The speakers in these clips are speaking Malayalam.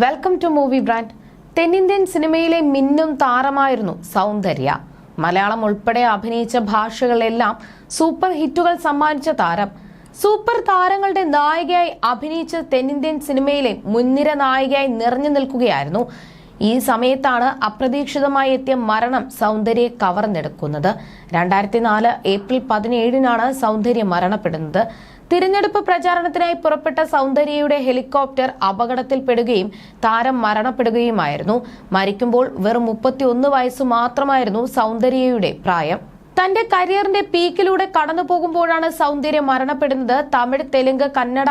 വെൽക്കം ടു മൂവി ബ്രാൻഡ് തെന്നിന്ത്യൻ സിനിമയിലെ മിന്നും താരമായിരുന്നു സൗന്ദര്യ. മലയാളം ഉൾപ്പെടെ അഭിനയിച്ച ഭാഷകളെല്ലാം സൂപ്പർ ഹിറ്റുകൾ സമ്മാനിച്ച താരം. സൂപ്പർ താരങ്ങളുടെ നായികയായി അഭിനയിച്ച തെന്നിന്ത്യൻ സിനിമയിലെ മുൻനിര നായികയായി നിറഞ്ഞു നിൽക്കുകയായിരുന്നു. ഈ സമയത്താണ് അപ്രതീക്ഷിതമായി എത്തിയ മരണം സൗന്ദര്യയെ കവർന്നെടുക്കുന്നത്. രണ്ടായിരത്തി നാല് ഏപ്രിൽ പതിനേഴിനാണ് സൗന്ദര്യം മരണപ്പെടുന്നത്. തിരഞ്ഞെടുപ്പ് പ്രചാരണത്തിനായി പുറപ്പെട്ട സൗന്ദര്യയുടെ ഹെലികോപ്റ്റർ അപകടത്തിൽപ്പെടുകയും താരം മരണപ്പെടുകയുമായിരുന്നു. മരിക്കുമ്പോൾ വെറും മുപ്പത്തിയൊന്ന് വയസ്സ് മാത്രമായിരുന്നു സൗന്ദര്യയുടെ പ്രായം. തന്റെ കരിയറിന്റെ പീക്കിലൂടെ കടന്നു പോകുമ്പോഴാണ് സൗന്ദര്യം മരണപ്പെടുന്നത്. തമിഴ് തെലുങ്ക് കന്നഡ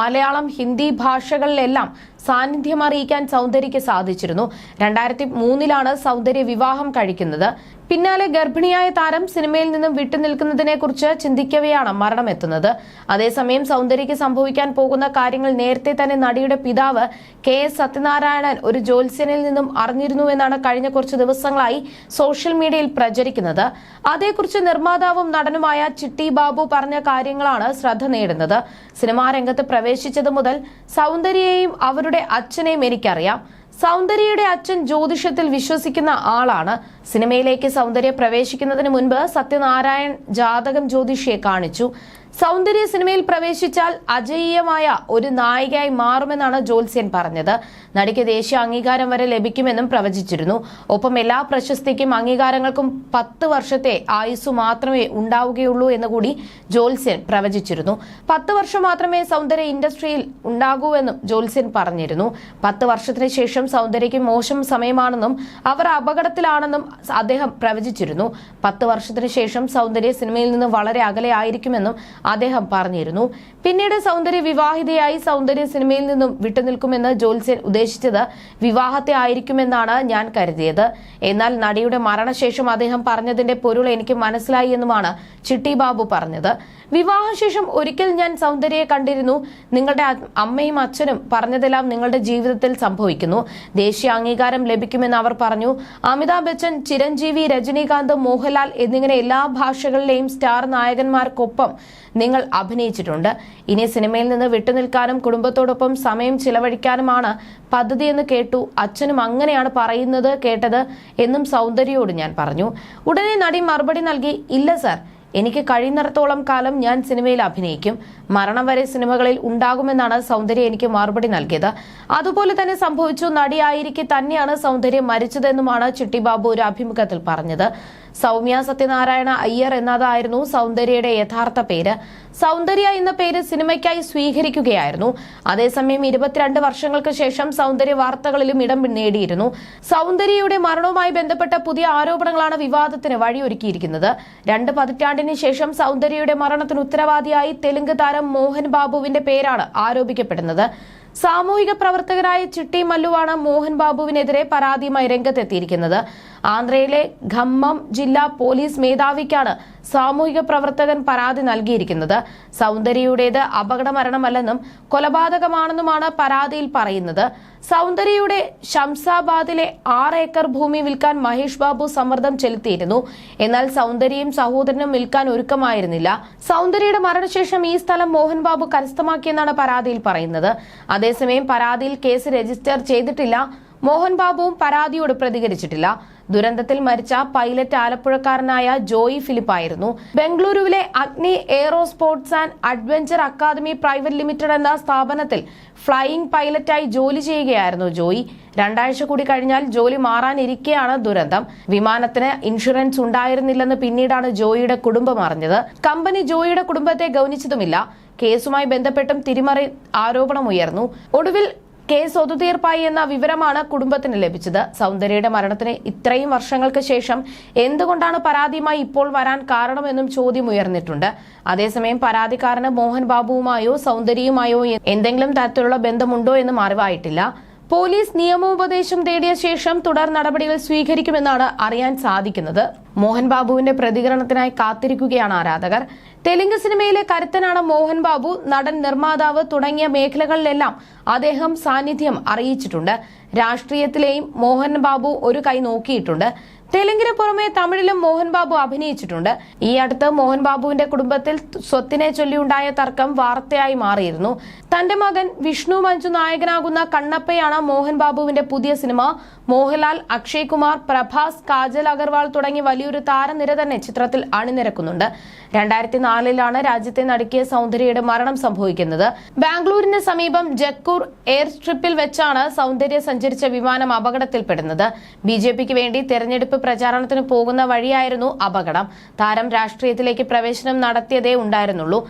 മലയാളം ഹിന്ദി ഭാഷകളിലെല്ലാം സാന്നിധ്യം അറിയിക്കാൻ സൗന്ദര്യയ്ക്ക് സാധിച്ചിരുന്നു. രണ്ടായിരത്തി മൂന്നിലാണ് സൗന്ദര്യ വിവാഹം കഴിക്കുന്നത്. പിന്നാലെ ഗർഭിണിയായ താരം സിനിമയിൽ നിന്നും വിട്ടുനിൽക്കുന്നതിനെ കുറിച്ച് ചിന്തിക്കവെയാണ് മരണമെത്തുന്നത് അതേസമയം സൗന്ദര്യയ്ക്ക് സംഭവിക്കാൻ പോകുന്ന കാര്യങ്ങൾ നേരത്തെ തന്നെ നടിയുടെ പിതാവ് കെ എസ് സത്യനാരായണൻ ഒരു ജോത്സ്യനിൽ നിന്നും അറിഞ്ഞിരുന്നുവെന്നാണ് കഴിഞ്ഞ കുറച്ച് ദിവസങ്ങളായി സോഷ്യൽ മീഡിയയിൽ പ്രചരിക്കുന്നത്. അതേക്കുറിച്ച് നിർമ്മാതാവും നടനുമായ ചിട്ടി ബാബു പറഞ്ഞ കാര്യങ്ങളാണ് ശ്രദ്ധ നേടുന്നത്. സിനിമാ രംഗത്ത് പ്രവേശിച്ചത് മുതൽ സൗന്ദര്യയെയും അവരുടെ അച്ഛനെയും എനിക്കറിയാം. സൗന്ദര്യയുടെ അച്ഛൻ ജ്യോതിഷത്തിൽ വിശ്വസിക്കുന്ന ആളാണ്. സിനിമയിലേക്ക് സൗന്ദര്യ പ്രവേശിക്കുന്നതിന് മുൻപ് സത്യനാരായൺ ജാതകം ജ്യോതിഷിയെ കാണിച്ചു. സൗന്ദര്യ സിനിമയിൽ പ്രവേശിച്ചാൽ അജയ്യമായ ഒരു നായികയായി മാറുമെന്നാണ് ജോത്സ്യൻ പറഞ്ഞത്. നടിക്ക് ദേശീയ അംഗീകാരം വരെ ലഭിക്കുമെന്നും പ്രവചിച്ചിരുന്നു. ഒപ്പം എല്ലാ പ്രശസ്തിക്കും അംഗീകാരങ്ങൾക്കും പത്ത് വർഷത്തെ ആയുസ് മാത്രമേ ഉണ്ടാവുകയുള്ളൂ എന്ന് കൂടി ജോത്സ്യൻ പ്രവചിച്ചിരുന്നു. പത്ത് വർഷം മാത്രമേ സൗന്ദര്യ ഇൻഡസ്ട്രിയിൽ ഉണ്ടാകൂവെന്നും ജോത്സ്യൻ പറഞ്ഞിരുന്നു. പത്ത് വർഷത്തിന് ശേഷം സൗന്ദര്യയ്ക്ക് മോശം സമയമാണെന്നും അവർ അപകടത്തിലാണെന്നും അദ്ദേഹം പ്രവചിച്ചിരുന്നു. പത്ത് വർഷത്തിന് ശേഷം സൗന്ദര്യ സിനിമയിൽ നിന്ന് വളരെ അകലെ ആയിരിക്കുമെന്നും അദ്ദേഹം പറഞ്ഞിരുന്നു. പിന്നീട് സൗന്ദര്യ വിവാഹിതയായി സൗന്ദര്യ സിനിമയിൽ നിന്നും വിട്ടുനിൽക്കുമെന്ന് ജോത്സ്യൻ ഉദ്ദേശിച്ചത് വിവാഹത്തെ ആയിരിക്കുമെന്നാണ് ഞാൻ കരുതിയത്. എന്നാൽ നടിയുടെ മരണശേഷം അദ്ദേഹം പറഞ്ഞതിന്റെ പൊരുൾ എനിക്ക് മനസ്സിലായി എന്നുമാണ് ചിട്ടി ബാബു പറഞ്ഞത്. വിവാഹശേഷം ഒരിക്കൽ ഞാൻ സൗന്ദര്യയെ കണ്ടിരുന്നു. നിങ്ങളുടെ അമ്മയും അച്ഛനും പറഞ്ഞതെല്ലാം നിങ്ങളുടെ ജീവിതത്തിൽ സംഭവിക്കുന്നു. ദേശീയ അംഗീകാരം ലഭിക്കുമെന്ന് അവർ പറഞ്ഞു. അമിതാഭ് ബച്ചൻ ചിരഞ്ജീവി രജനീകാന്ത് മോഹൻലാൽ എന്നിങ്ങനെ എല്ലാ ഭാഷകളിലെയും സ്റ്റാർ നായകന്മാർക്കൊപ്പം നിങ്ങൾ അഭിനയിച്ചിട്ടുണ്ട്. ഇനി സിനിമയിൽ നിന്ന് വിട്ടുനിൽക്കാനും കുടുംബത്തോടൊപ്പം സമയം ചിലവഴിക്കാനുമാണ് പദ്ധതി എന്ന് കേട്ടു. അച്ഛനും അങ്ങനെയാണ് പറയുന്നത് കേട്ടത് എന്നും സൗന്ദര്യയോട് ഞാൻ പറഞ്ഞു. ഉടനെ നടി മറുപടി നൽകി ഇല്ല സർ. എനിക്ക് കഴിയുന്നിടത്തോളം കാലം ഞാൻ സിനിമയിൽ അഭിനയിക്കും. മരണം വരെ സിനിമകളിൽ ഉണ്ടാകുമെന്നാണ് സൗന്ദര്യ എനിക്ക് മറുപടി നൽകിയത്. അതുപോലെ തന്നെ സംഭവിച്ചു. നടിയായിരിക്കെ തന്നെയാണ് സൗന്ദര്യം മരിച്ചതെന്നുമാണ് ചിട്ടിബാബു ഒരു അഭിമുഖത്തിൽ പറഞ്ഞത്. സൗമ്യ സത്യനാരായണ അയ്യർ എന്നതായിരുന്നു സൗന്ദര്യയുടെ യഥാർത്ഥ പേര്. സൗന്ദര്യ എന്ന പേര് സിനിമയ്ക്കായി സ്വീകരിക്കുകയായിരുന്നു. അതേസമയം ഇരുപത്തിരണ്ട് വർഷങ്ങൾക്ക് ശേഷം സൗന്ദര്യ വാർത്തകളിലും ഇടം നേടിയിരുന്നു. സൗന്ദര്യയുടെ മരണവുമായി ബന്ധപ്പെട്ട പുതിയ ആരോപണങ്ങളാണ് വിവാദത്തിന് വഴിയൊരുക്കിയിരിക്കുന്നത്. രണ്ട് പതിറ്റാണ്ടിന് ശേഷം സൗന്ദര്യയുടെ മരണത്തിന് ഉത്തരവാദിയായി തെലുങ്ക് താരം മോഹൻ ബാബുവിന്റെ പേരാണ് ആരോപിക്കപ്പെടുന്നത്. സാമൂഹിക പ്രവർത്തകരായ ചിട്ടി മല്ലുവാണ് മോഹൻ ബാബുവിനെതിരെ പരാതിയുമായി രംഗത്തെത്തിയിരിക്കുന്നത്. ആന്ധ്രയിലെ ഖമ്മം ജില്ലാ പോലീസ് മേധാവിക്കാണ് സാമൂഹിക പ്രവർത്തകൻ പരാതി നൽകിയിരിക്കുന്നത്. സൗന്ദര്യയുടേത് അപകട മരണമല്ലെന്നും കൊലപാതകമാണെന്നുമാണ് പരാതിയിൽ പറയുന്നത്. സൗന്ദര്യയുടെ ശംസാബാദിലെ ആറ് ഏക്കർ ഭൂമി വിൽക്കാൻ മഹേഷ് ബാബു സമ്മർദ്ദം ചെലുത്തിയിരുന്നു. എന്നാൽ സൗന്ദര്യയും സഹോദരനും വിൽക്കാൻ ഒരുക്കമായിരുന്നില്ല. സൗന്ദര്യയുടെ മരണശേഷം ഈ സ്ഥലം മോഹൻ ബാബു കരസ്ഥമാക്കിയെന്നാണ് പരാതിയിൽ പറയുന്നത്. അതേസമയം പരാതിയിൽ കേസ് രജിസ്റ്റർ ചെയ്തിട്ടില്ല. മോഹൻ ബാബുവും പരാതിയോട് പ്രതികരിച്ചിട്ടില്ല. ദുരന്തത്തിൽ മരിച്ച പൈലറ്റ് ആലപ്പുഴക്കാരനായ ജോയി ഫിലിപ്പ് ആയിരുന്നു ബംഗളൂരുവിലെ Agni aero sports and adventure academy private limited എന്ന സ്ഥാപനത്തിൽ ഫ്ലൈയിംഗ് പൈലറ്റായി ജോലി ചെയ്യുകയായിരുന്നു ജോയി. രണ്ടാഴ്ച കൂടി കഴിഞ്ഞാൽ ജോലി മാറാനിരിക്കെയാണ് ദുരന്തം. വിമാനത്തിന് ഇൻഷുറൻസ് ഉണ്ടായിരുന്നില്ലെന്ന് പിന്നീടാണ് ജോയിയുടെ കുടുംബം അറിഞ്ഞത്. കമ്പനി ജോയിയുടെ കുടുംബത്തെ ഗൗനിച്ചതുമില്ല. കേസുമായി ബന്ധപ്പെട്ടും തിരിമറി ആരോപണമുയർന്നു. ഒടുവിൽ കേസ് ഒത്തുതീർപ്പായി എന്ന വിവരമാണ് കുടുംബത്തിന് ലഭിച്ചത്. സൗന്ദര്യയുടെ മരണത്തിന് ഇത്രയും വർഷങ്ങൾക്ക് ശേഷം എന്തുകൊണ്ടാണ് പരാതിയുമായി ഇപ്പോൾ വരാൻ കാരണമെന്നും ചോദ്യം ഉയർന്നിട്ടുണ്ട്. അതേസമയം പരാതിക്കാരന് മോഹൻ ബാബുവുമായോ സൗന്ദര്യയുമായോ എന്തെങ്കിലും തരത്തിലുള്ള ബന്ധമുണ്ടോ എന്നും അറിവായിട്ടില്ല. പോലീസ് നിയമോപദേശം തേടിയ ശേഷം തുടർ നടപടികൾ സ്വീകരിക്കുമെന്നാണ് അറിയാൻ സാധിക്കുന്നത്. മോഹൻ ബാബുവിന്റെ പ്രതികരണത്തിനായി കാത്തിരിക്കുകയാണ് ആരാധകർ. തെലുങ്ക് സിനിമയിലെ കരുത്തനാണ് മോഹൻ ബാബു നടൻ നിർമ്മാതാവ് തുടങ്ങിയ മേഖലകളിലെല്ലാം അദ്ദേഹം സാന്നിധ്യം അറിയിച്ചിട്ടുണ്ട്. രാഷ്ട്രീയത്തിലെയും മോഹൻ ബാബു ഒരു കൈ നോക്കിയിട്ടുണ്ട്. തെലുങ്കിന് പുറമെ തമിഴിലും മോഹൻ ബാബു അഭിനയിച്ചിട്ടുണ്ട്. ഈ അടുത്ത് മോഹൻ ബാബുവിന്റെ കുടുംബത്തിൽ സ്വത്തിനെ ചൊല്ലിയുണ്ടായ തർക്കം വാർത്തയായി മാറിയിരുന്നു. തന്റെ മകൻ വിഷ്ണു മഞ്ജു നായകനാകുന്ന കണ്ണപ്പയാണ് മോഹൻ ബാബുവിന്റെ പുതിയ സിനിമ. മോഹൻലാൽ അക്ഷയ് കുമാർ പ്രഭാസ് കാജൽ അഗർവാൾ തുടങ്ങി വലിയൊരു താരനിര തന്നെ ചിത്രത്തിൽ അണിനിരക്കുന്നുണ്ട്. രണ്ടായിരത്തി നാലിലാണ് രാജ്യത്തെ നടുക്കിയ സൗന്ദര്യയുടെ മരണം സംഭവിക്കുന്നത്. ബാംഗ്ലൂരിന് സമീപം ജക്കൂർ എയർ സ്ട്രിപ്പിൽ വെച്ചാണ് സൗന്ദര്യ സഞ്ചരിച്ച വിമാനം അപകടത്തിൽപ്പെടുന്നത്. ബി വേണ്ടി തെരഞ്ഞെടുപ്പ് പ്രചാരണത്തിന് പോകുന്ന വഴിയായിരുന്നു അപകടം. താരം രാഷ്ട്രീയത്തിലേക്ക് പ്രവേശനം നടത്തിയതേ ഉണ്ടായിരുന്നുള്ളൂ.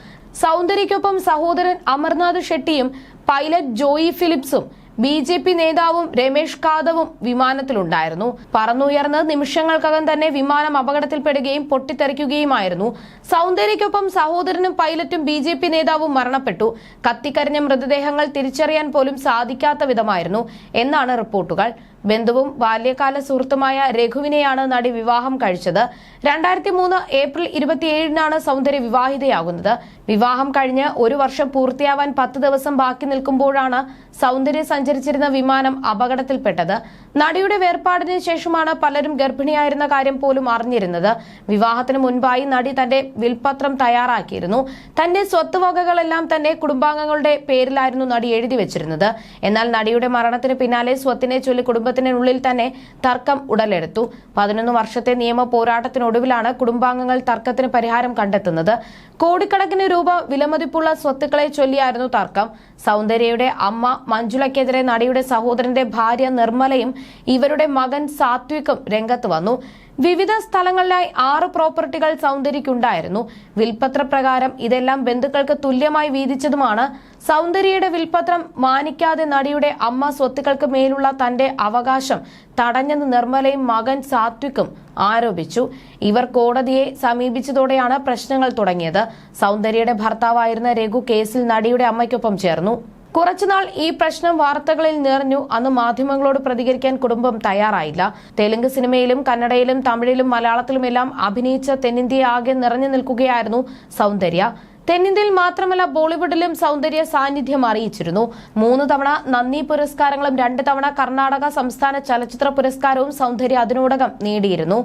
സൗന്ദര്യയ്ക്കൊപ്പം സഹോദരൻ അമർനാഥ് ഷെട്ടിയും പൈലറ്റ് ജോയി ഫിലിപ്സും ബി ജെ പി നേതാവും രമേഷ് കാദവും വിമാനത്തിലുണ്ടായിരുന്നു. പറന്നുയർന്ന് നിമിഷങ്ങൾക്കകം തന്നെ വിമാനം അപകടത്തിൽപ്പെടുകയും പൊട്ടിത്തെറിക്കുകയുമായിരുന്നു. സൗന്ദര്യയ്ക്കൊപ്പം സഹോദരനും പൈലറ്റും ബി ജെ പി നേതാവും മരണപ്പെട്ടു. കത്തിക്കരിഞ്ഞ മൃതദേഹങ്ങൾ തിരിച്ചറിയാൻ പോലും സാധിക്കാത്ത വിധമായിരുന്നു എന്നാണ് റിപ്പോർട്ടുകൾ. ബന്ധുവും ബാല്യകാല സുഹൃത്തുമായ രഘുവിനെയാണ് നടി വിവാഹം കഴിച്ചത്. രണ്ടായിരത്തി മൂന്ന് ഏപ്രിൽ ഇരുപത്തിയേഴിനാണ് സൗന്ദര്യ വിവാഹിതയാകുന്നത്. വിവാഹം കഴിഞ്ഞ് ഒരു വർഷം പൂർത്തിയാവാൻ പത്ത് ദിവസം ബാക്കി നിൽക്കുമ്പോഴാണ് സൗന്ദര്യ സഞ്ചരിച്ചിരുന്ന വിമാനം അപകടത്തിൽപ്പെട്ടത്. നടിയുടെ വേർപാടിന് ശേഷമാണ് പലരും ഗർഭിണിയായിരുന്ന കാര്യം പോലും അറിഞ്ഞിരുന്നത്. വിവാഹത്തിന് മുൻപായി നടി തന്റെ വിൽപത്രം തയ്യാറാക്കിയിരുന്നു. തന്റെ സ്വത്തുവകകളെല്ലാം തന്നെ കുടുംബാംഗങ്ങളുടെ പേരിലായിരുന്നു നടി എഴുതി വെച്ചിരുന്നത്. എന്നാൽ നടിയുടെ മരണത്തിന് പിന്നാലെ സ്വത്തിനെ ചൊല്ലി കുടുംബത്തിനുള്ളിൽ തന്നെ തർക്കം ഉടലെടുത്തു. പതിനൊന്ന് വർഷത്തെ നിയമ പോരാട്ടത്തിനൊടുവിലാണ് കുടുംബാംഗങ്ങൾ തർക്കത്തിന് പരിഹാരം കണ്ടെത്തുന്നത്. കോടിക്കണക്കിന് രൂപ വിലമതിപ്പുള്ള സ്വത്തുക്കളെ ചൊല്ലിയായിരുന്നു തർക്കം. സൗന്ദര്യയുടെ അമ്മ മഞ്ജുളയ്ക്കെതിരെ നടിയുടെ സഹോദരന്റെ ഭാര്യ നിർമ്മലയും ഇവരുടെ മകൻ സാത്വിക്കും രംഗത്ത് വന്നു. വിവിധ സ്ഥലങ്ങളിലായി ആറ് പ്രോപ്പർട്ടികൾ സൗന്ദര്യക്കുണ്ടായിരുന്നു വിൽപത്ര പ്രകാരം ഇതെല്ലാം ബന്ധുക്കൾക്ക് തുല്യമായി വീതിച്ചതുമാണ്. സൗന്ദര്യയുടെ വിൽപത്രം മാനിക്കാതെ നടിയുടെ അമ്മ സ്വത്തുക്കൾക്ക് മേലുള്ള തന്റെ അവകാശം തടഞ്ഞെന്ന് നിർമ്മലയും മകൻ സാത്വിക്കും ആരോപിച്ചു. ഇവർ കോടതിയെ സമീപിച്ചതോടെയാണ് പ്രശ്നങ്ങൾ തുടങ്ങിയത്. സൗന്ദര്യയുടെ ഭർത്താവായിരുന്ന രഘു കേസിൽ നടിയുടെ അമ്മയ്ക്കൊപ്പം ചേർന്നു. കുറച്ചുനാൾ ഈ പ്രശ്നം വാർത്തകളിൽ നിറഞ്ഞു. അന്ന് മാധ്യമങ്ങളോട് പ്രതികരിക്കാൻ കുടുംബം തയ്യാറായില്ല. തെലുങ്ക് സിനിമയിലും കന്നഡയിലും തമിഴിലും മലയാളത്തിലുമെല്ലാം അഭിനയിച്ച തെന്നിന്ത്യ ആകെ നിറഞ്ഞു നിൽക്കുകയായിരുന്നു സൗന്ദര്യ. തെന്നിന്ത്യയിൽ മാത്രമല്ല ബോളിവുഡിലും സൗന്ദര്യ സാന്നിധ്യം അറിയിച്ചിരുന്നു. മൂന്ന് തവണ നന്ദി പുരസ്കാരങ്ങളും രണ്ട് തവണ കർണാടക സംസ്ഥാന ചലച്ചിത്ര പുരസ്കാരവും സൗന്ദര്യ അതിനോടകം നേടിയിരുന്നു.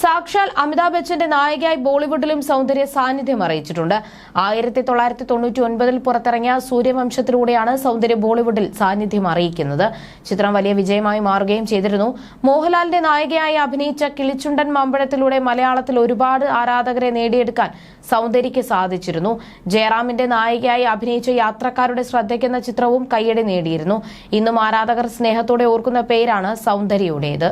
സാക്ഷാൽ അമിതാഭ് ബച്ചന്റെ നായികയായി ബോളിവുഡിലും സൗന്ദര്യ സാന്നിധ്യം അറിയിച്ചിട്ടുണ്ട്. ആയിരത്തി തൊള്ളായിരത്തി തൊണ്ണൂറ്റി ഒൻപതിൽ പുറത്തിറങ്ങിയ സൂര്യവംശത്തിലൂടെയാണ് സൗന്ദര്യ ബോളിവുഡിൽ സാന്നിധ്യം അറിയിക്കുന്നത്. ചിത്രം വലിയ വിജയമായി മാറുകയും ചെയ്തിരുന്നു. മോഹൻലാലിന്റെ നായികയായി അഭിനയിച്ച കിളിച്ചുണ്ടൻ മമ്പഴത്തിലൂടെ മലയാളത്തിൽ ഒരുപാട് ആരാധകരെ നേടിയെടുക്കാൻ സൗന്ദര്യയ്ക്ക് സാധിച്ചിരുന്നു. ജയറാമിന്റെ നായികയായി അഭിനയിച്ച യാത്രക്കാരുടെ ശ്രദ്ധയ്ക്കെന്ന ചിത്രവും കയ്യടി നേടിയിരുന്നു. ഇന്നും ആരാധകർ സ്നേഹത്തോടെ ഓർക്കുന്ന പേരാണ് സൗന്ദര്യയുടേത്.